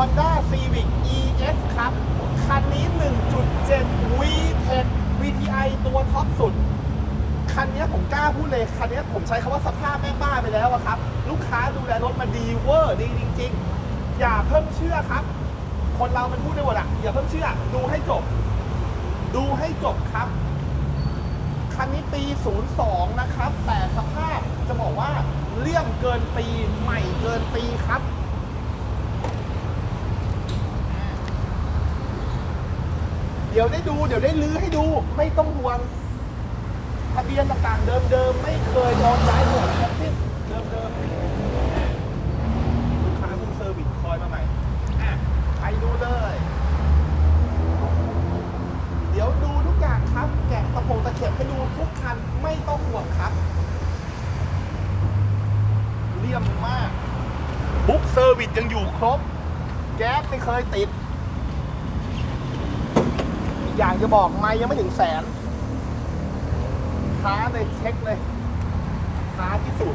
Honda Civic ES ครับ คันนี้ 1.7 VTEC VTI ตัวท็อปสุด คันนี้ผมกล้าพูดเลย คันนี้ผมใช้คำว่าสภาพแม่บ้าไปแล้วอะครับ ลูกค้าดูแลรถมาดีเวอร์ดีจริง ๆ อย่าเพิ่งเชื่อครับ คนเรามันพูดได้หมดอะอย่าเพิ่งเชื่อ ดูให้จบ ดูให้จบครับ คันนี้ปี 02 นะครับ แต่สภาพจะบอกว่าเลี่ยมเกินปีใหม่เกินปีครับ เดี๋ยวได้ดู เดี๋ยวได้ลื้อให้ดู ไม่ต้องห่วงทะเบียนต่างๆเดิมๆไม่เคยโดนย้ายหมดทั้งสิ้นเดิมๆลูกค้าเพิ่งเซอร์วิสคอยมาใหม่อะไปดูเลย เดี๋ยวดูทุกอย่างครับ แกะตะโพงตะเข็บให้ดูทุกคันไม่ต้องห่วงครับ เลี่ยมมาก บุ๊กเซอร์วิสยังอยู่ครบ แก๊สไม่เคยติด อีกอย่างจะบอกไม่ยังไม่ถึงแสนท้าเลยเช็คเลยท้าที่สุด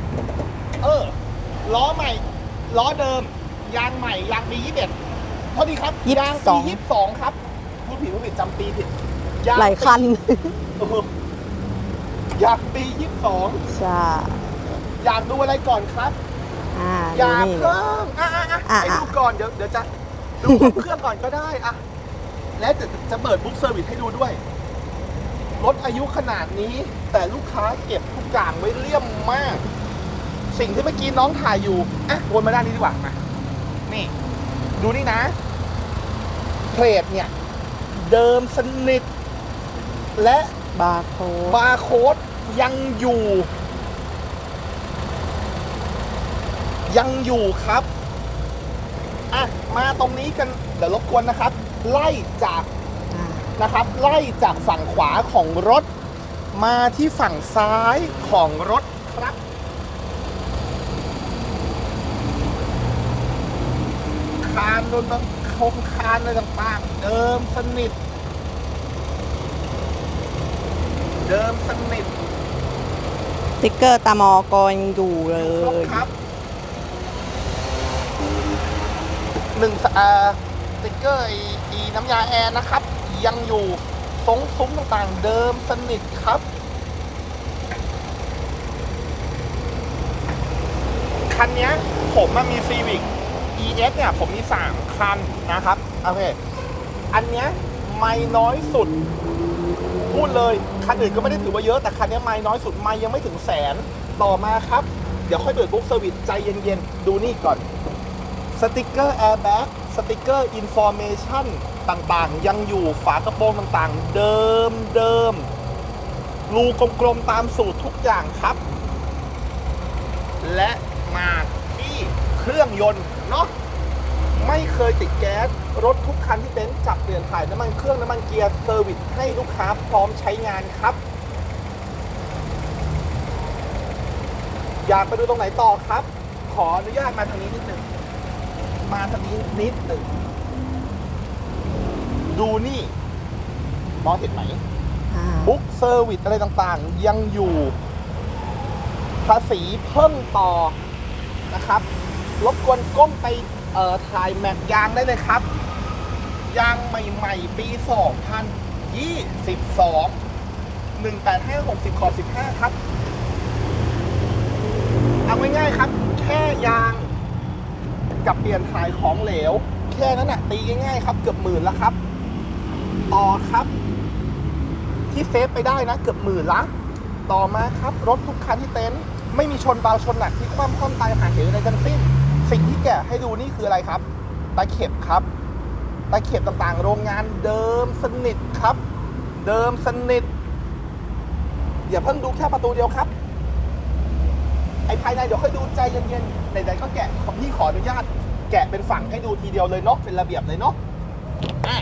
เออ ล้อใหม่ ล้อเดิม ยางใหม่ ยางปียี่สิบเอ็ดเท่าดีครับยี่สิบยางสปีองยี่สิบสองครับพูดผิดพูดผิดจำปีผิดงหลายคันปีเออยางปียี่สิบสองใช่อยากดูอะไรก่อนครับอ่าอย่าดูนี่เลยเพิ่งอะอะอะอะให้อะดูก่อนเดี๋ยวเดี๋ยวจะดูของเครื่องก่อนก็ได้อะ และจะจะเปิดบุ๊กเซอร์วิสให้ดูด้วย รถอายุขนาดนี้แต่ลูกค้าเก็บทุกอย่างไว้เลี่ยมมาก สิ่งที่เมื่อกี้น้องถ่ายอยู่อะวนมาด้านนี้ดีกว่ามานี่ ดูนี่นะเพลทเนี่ย เดิมสนิท และบาร์โค้ดบาร์โค้ดยังอยู่ ยังอยู่ครับ อะมาตรงนี้กันเดี๋ยวรบกวนนะครับ ไล่จากอ่านะครับไล่จากฝั่งขวาของรถ มาที่ฝั่งซ้ายของรถครับคานโดนโครงคานอะไรต่างๆ เดิมสนิท เดิมสนิทสติ๊กเกอร์ตามอกอยังอยู่เลครบย ครับ หนึ่งสอ่าสติ๊กเกอร์ไอ้อีน้ำยาแอร์นะครับ ยังอยู่ทรงซุ้มต่างๆ เดิมสนิทครับ คันนี้ผมมันมี Civic ES เนี่ย ผมมี 3 คันนะครับ โอเค อันเนี้ยไม่น้อยสุด พูดเลย คันอื่นก็ไม่ได้ถือว่าเยอะ แต่คันนี้ไม่น้อยสุดไม่ยังไม่ถึงแสน ต่อมาครับ เดี๋ยวค่อยเปิดบุ๊กเซอร์วิสใจเย็นๆ ดูนี่ก่อน สติกเกอร์แอร์แบ็กสติกเกอร์อินฟอร์เมชันต่างๆ ยังอยู่ฝากระโปรงต่างๆ เดิมเดิมรูกลมๆ ตามสูตรทุกอย่างครับ และมาที่เครื่องยนต์เนาะไม่เคยติดแก๊ส รถทุกคันที่เต็นท์จับเปลี่ยนถ่ายน้ำมันเครื่องน้ำมันเกียร์เซอร์วิสให้ลูกค้าพร้อมใช้งานครับ อยากไปดูตรงไหนต่อครับ ขออนุญาตมาทางนี้นิดหนึ่ง มาทางนี้นิดหนึ่งดูนี่มองเห็นไหมอ่าบุ๊กเซอร์วิสอะไรต่างๆ ยังอยู่ ภาษีเพิ่งต่อนะครับ รบกวนก้มไปเอ่อถ่ายแม็กยางได้เลยครับ ยางใหม่ๆ ปี 2022 18560ขอ15 ครับ เอาง่ายๆครับ แค่ยาง กับเปลี่ยนถ่ายของเหลว แค่นั้นนะตีง่ายๆครับ เกือบหมื่นแล้วครับ ต่อครับ ที่เซฟไปได้นะเกือบหมื่นละต่อมาครับรถทุกคันที่เต็นท์ไม่มีชนเบาชนหนักที่คว่ำคว่ำตายหาเหวอะไรทั้งสิ้น สิ่งที่แกะให้ดูนี่คืออะไรครับตะเข็บครับตะเข็บต่างๆ โรงงานเดิมสนิทครับ เดิมสนิทอย่าเพิ่งดูแค่ประตูเดียวครับ ไอ้ภายในเดี๋ยวค่อยดูใจเย็นๆไหนๆก็แกะของพี่ขออนุญาต แกะเป็นฝั่งให้ดูทีเดียวเลยเนาะเป็นระเบียบเลยเนาะอะ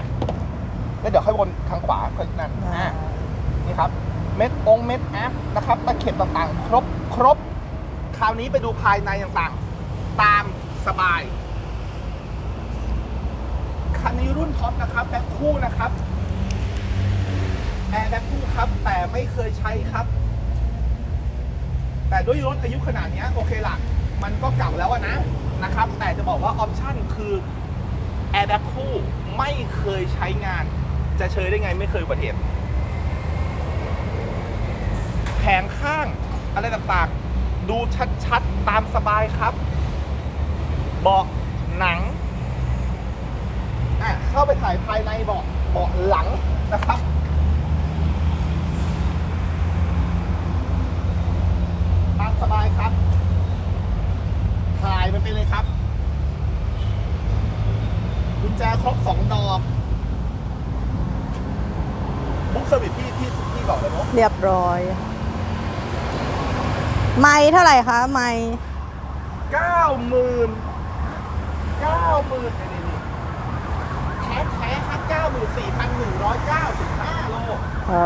แล้วเดี๋ยวค่อยวนทางขวาค่อยนั่นอะนี่ครับ เม็ดองค์เม็ดแอปนะครับตะเข็บต่างๆ ครบครบ คราวนี้ไปดูภายในต่างๆ ตามสบายคันนี้รุ่นท็อปนะครับแบ็คคู่นะครับแอร์แบ็คคู่ครับ แต่ไม่เคยใช้ครับ แต่ด้วยรถอายุขนาดนี้โอเคล่ะมันก็เก่าแล้วนะนะครับ แต่จะบอกว่าออปชั่นคือแอร์แบ็คคู่ไม่เคยใช้งาน จะเชยได้ไงไม่เคยอุบัติเหตุแผงข้างอะไรต่างๆ ดูชัดๆ ตามสบายครับ เบาะหนังอะเข้าไปถ่ายภายในเบาะเบาะหลังนะครับ ตามสบายครับ ถ่ายมันไปเลยครับ กุญแจครบสองดอกบุ๊กเซอร์วิสพี่พี่พี่บอก เลยเนาะเรียบร้อย ไม่เท่าไหร่คะ ไม่เก้าหมื่นเก้าหมื่นนี่นี่แท้แท้ๆครับเก้าหมื่นสี่พันหนึ่งร้อยเก้าสิบห้าโลโอ้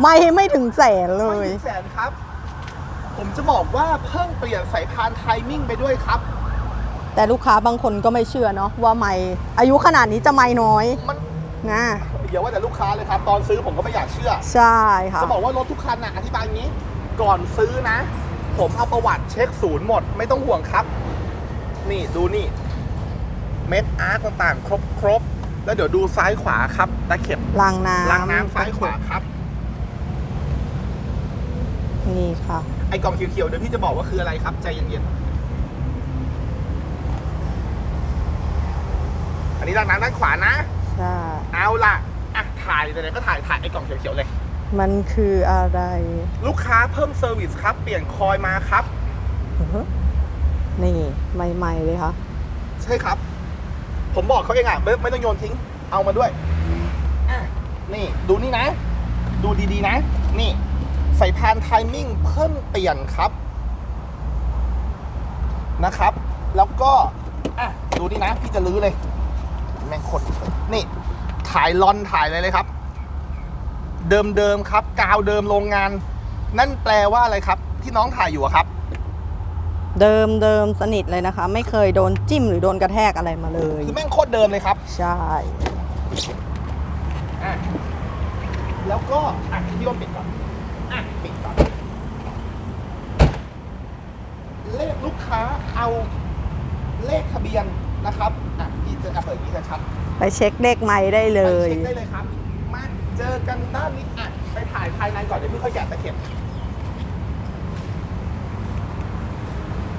ไม่ไม่ถึงแสนเลไม่ย ถึงแสนครับ ผมจะบอกว่าเพิ่งเปลี่ยนสายพานไทมิ่งไปด้วยครับ แต่ลูกค้าบางคนก็ไม่เชื่อเนาะว่าไม่อายุขนาดนี้จะไม่น้อยมัน นะ เดี๋ยวว่าแต่ลูกค้าเลยครับ ตอนซื้อผมก็ไม่อยากเชื่อ ใช่ค่ะ จะบอกว่ารถทุกคันนะอธิบายอย่างนี้ ก่อนซื้อนะ ผมเอาประวัติเช็คศูนย์หมด ไม่ต้องห่วงครับ นี่ดูนี่ เม็ดอาร์ตต่างๆ ครบครบๆแล้วเดี๋ยวดูซ้ายขวาครับตะเข็บล้างน้ำล้างน้ำซ้ายขวาครับ นี่ค่ะ ไอ้กล่องเขียวๆเดี๋ยวพี่จะบอกว่าคืออะไรครับ ใจเย็นๆ อันนี้ล้างน้ำด้านขวานะ ใช่ เอาล่ะอะ ถ่ายเลยก็ถ่ายถ่ายไอ้กล่องเขียวๆเลย มันคืออะไรลูกค้าเพิ่มเซอร์วิสครับ เปลี่ยนคอยมาครับ อื้อหือนี่ใหม่ๆเลยค่ะ ใช่ครับ ผมบอกเขาเองอะไม่ไม่ต้องโยนทิ้ง เอามาด้วยอะนี่ดูนี่นะ ดูดีๆนะ นี่ ใส่พานไทมิ่งเพิ่มเปลี่ยนครับ นะครับ แล้วก็อะดูนี่นะ พี่จะลื้อเลย แม่งคนนี่ ถ่ายลอนถ่ายอะไรเลยครับ เดิมๆครับ กาวเดิมโรงงาน นั่นแปลว่าอะไรครับ ที่น้องถ่ายอยู่อะครับ เดิมเดิมสนิทเลยนะคะ ไม่เคยโดนจิ้มหรือโดนกระแทกอะไรมาเลย คือแม่งโคตรเดิมเลยครับใช่ อะแล้วก็อะพี่ต้นปิดก่อนอะปิดก่อนเลขลูกค้าเอาเลขทะเบียนนะครับอะพี่จะเอาเปิดอย่างนี้ชัด ไปเช็คเลขไม้ได้ๆเลไปย เช็คได้เลยครับ มาเจอกันด้านนี้อะไปถ่ายภายในก่อนเดี๋ยวพี่ค่อยแกะตะเข็บ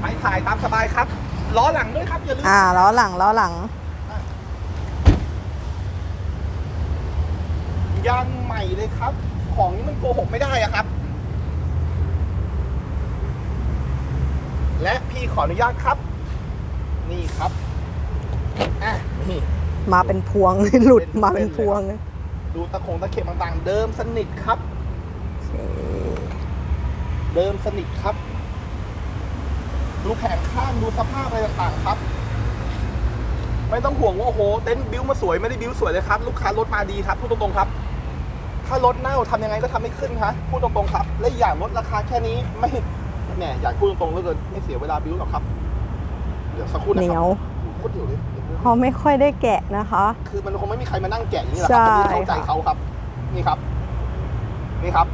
ไปถ่ายตามสบายครับ ล้อหลังด้วยครับ อย่าลืมอ่าล้อหลังล้อหลัง ยางใหม่เลยครับ ของนี้มันโกหกไม่ได้อะครับ และพี่ขออนุญาตครับ นี่ครับอะนี่ มาเป็นพวง หลุดมาเป็นพวงดูตะคงตะเข็บต่างๆ เดิมสนิทครับ เดิมสนิทครับ ดูแผงข้างดูสภาพอะไรต่างๆครับ ไม่ต้องห่วงว่าโอ้โหเต็นท์บิ้วมาสวยไม่ได้บิ้วสวยเลยครับ ลูกค้ารถมาดีครับพูดตรงๆครับ ถ้ารถเน่าทำยังไงก็ทำไม่ขึ้นครับพูดตรงๆครับ และอีกอย่างลดราคาแค่นี้ไม่แหมอยากพูดตรงๆเหลือเกินไม่เสียเวลาบิ้วหรอกครับ เดี๋ยวสักครู่นะเหนีครัยวโคตรเหนียวเลยเดี๋ยวเขาไม่ค่อยได้แกะนะคะ คือมันคงไม่มีใครมานั่งแกะอย่างนี้หรอกครับใช่แต่พี่เข้าใจเขาครับ นี่ครับ นี่ครับ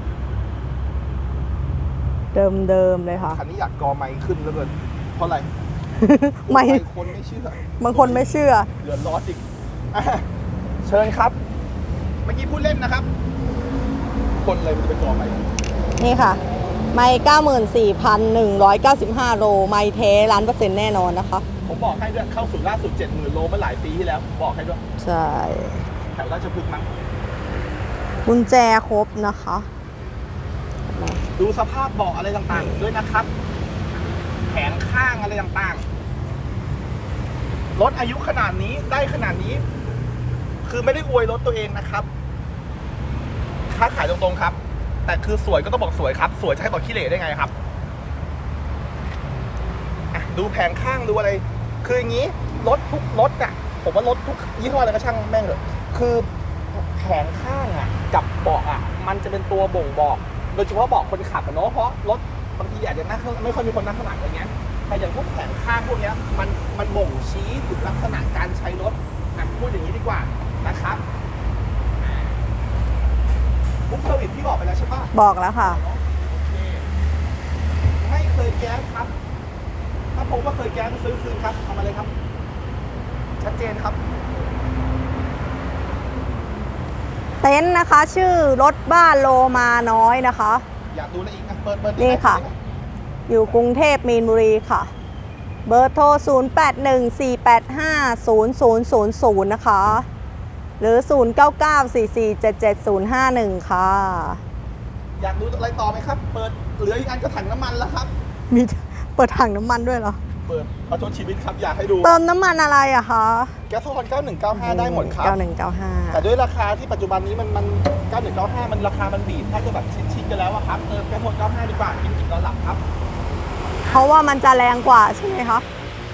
เดิมเดิมๆเลยค่ะคันนี้อยากกอไม้ขึ้นเหลือเกินเพราะอะไรไม่คนไม่เชื่อบางคนไม่เชื่อเดือดร้อนอีกอะเชิญครับ เมื่อกี้พูดเล่นนะครับ คนเลยมันจะเป็นกอไม้นี่ค่ะ ไม่เก้าหมื่นสี่พันหนึ่งร้อยเก้าสิบห้าโล ไม่เทล้านเปอร์เซ็นต์แน่นอนนะคะ ผมบอกให้ด้วยเข้าสู่ล่าสุดเจ็ดหมื่นโลเมื่อหลายปีที่แล้วบอกให้ด้วยใช่แถวราชพฤกษ์มั้งกุญแจครบนะคะดูสภาพเบาะอะไรต่างๆ ด้วยนะครับแผงข้างอะไรต่างๆ รถอายุขนาดนี้ได้ขนาดนี้ คือไม่ได้อวยรถตัวเองนะครับ ค้าขายตรงๆครับ แต่คือสวยก็ต้องบอกสวยครับ สวยจะให้บอกขี้เหร่ได้ไงครับอะดูแผงข้างดูอะไร คืออย่างนี้รถทุกรถอะผมว่ารถทุกยี่ห้ออะไรก็ช่างแม่งเถอะคือแผงข้างอะกับเบาะอะมันจะเป็นตัวบ่งบอก โดยเฉพาะเบาะคนขับอะเนาะเพราะรถบางทีอาจจะนั่งข้างไม่ค่อยมีคนนั่งข้างหลังอะไรเงี้ยแต่อย่างพวกแผงข้างพวกเนี้ยมันมันบ่งชี้ถึงลักษณะการใช้รถอะพูดอย่างนี้ดีกว่านะครับบุ๊กเซอร์วิสพี่บอกไปแล้วใช่ปะบอกแล้วค่ะโอเคไม่เคยแก้ครับ ถ้าผมว่าเคยแก้ก็ซื้อคืนครับเอามาเลยครับ ชัดเจนครับ เต็นท์นะคะ ชื่อรถบ้านโลมาน้อยนะคะ อยากดูอะไรอีกอะเปิดเปิดนี่ค่ะ อยู่กรุงเทพมีนบุรีค่ะ เบอร์โทร 0814850000 นะคะ หรือ 0994477051 ค่ะ อยากดูอะไรต่อไหมครับ เปิดเหลืออีกอันก็ถังน้ำมันแล้วครับ มี เปิดถังน้ำมันด้วยเหรอ เปิดประชดชีวิตครับอยากให้ดูเติมน้ำมันอะไรอะคะแก๊สโซฮอน9195 ได้หมดครับ9195แต่ด้วยราคาที่ปัจจุบันนี้มันมัน9195 มันราคามันบีบแทบจะแบบชิดๆกันแล้วอะครับเติมแก๊สโซฮอน95 ดีกว่ากินกินนอนหลับครับ เพราะว่ามันจะแรงกว่าใช่ไหมคะ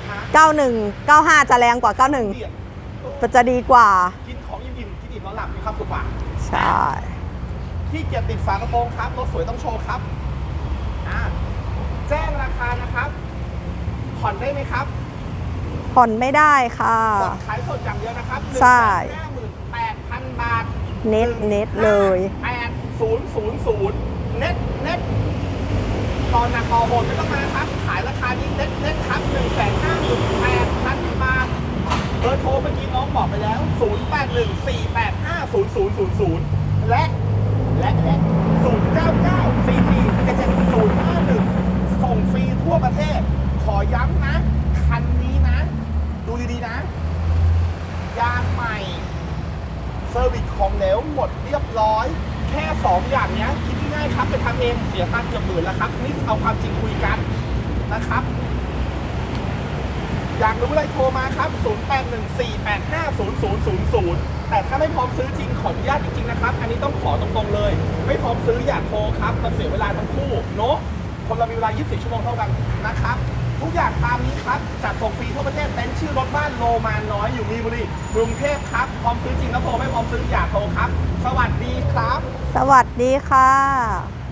ฮะ91 95จะแรงกว่าเดีย91มันจะดีกว่า กินของอิ่มๆกินอิ่มนอนหลับมีความสุขกว่า ใช่ ที่เกียรติดฝากระโปรงครับรถสวยต้องโชว์ครับอ่า แจ้งราคานะครับ ผ่อนได้ไหมครับผ่อนไม่ได้ค่ะผ่อนขายสดอย่างเดียวนะครับใช่ ห้าหมื่นแปดพันบาทเน็ตเน็ตเลยแปดศูนย์ศูนย์ศูนย์เน็ตเน็ตตอนหนักตอโหดไม่ต้องมาครับ ขายราคานี้เน็ตเน็ตครับหนึ่งแสนห้าหมื่นแปดพันบาทเบอร์โทรเมื่อกี้น้องบอกไปแล้ว0 8 1 4 8 5 0 0 0 0และและและ0 9 9 4 4 7 7 0 5 1 ส่งฟรีทั่วประเทศ ขอย้ำนะ คันนี้นะ ดูดีๆนะ ยางใหม่ เซอร์วิสของเหลวหมดเรียบร้อย แค่ 2 อย่างเนี้ยคิดง่ายๆครับไปทำเองเสียตังค์เกือบหมื่นแล้วครับนี่เอาความจริงคุยกันนะครับ อยากรู้อะไรโทรมาครับ 0814850000 แต่ถ้าไม่พร้อมซื้อจริงขออนุญาตจริงๆนะครับ อันนี้ต้องขอตรงๆเลย ไม่พร้อมซื้ออย่าโทรครับมันเสียเวลาทั้งคู่เนาะคนเรามีเวลา 24 ชั่วโมงเท่ากันนะครับทุกอย่างตามนี้ครับจัดส่งฟรีทั่วประเทศเต็นชื่อรถบ้านโลมานน้อยอยู่มีบุรีกรุงเทพครับพร้อมซื้อจริงแล้วโทรไม่พร้อมซื้ออย่าโทรครับ สวัสดีครับ สวัสดีค่ะ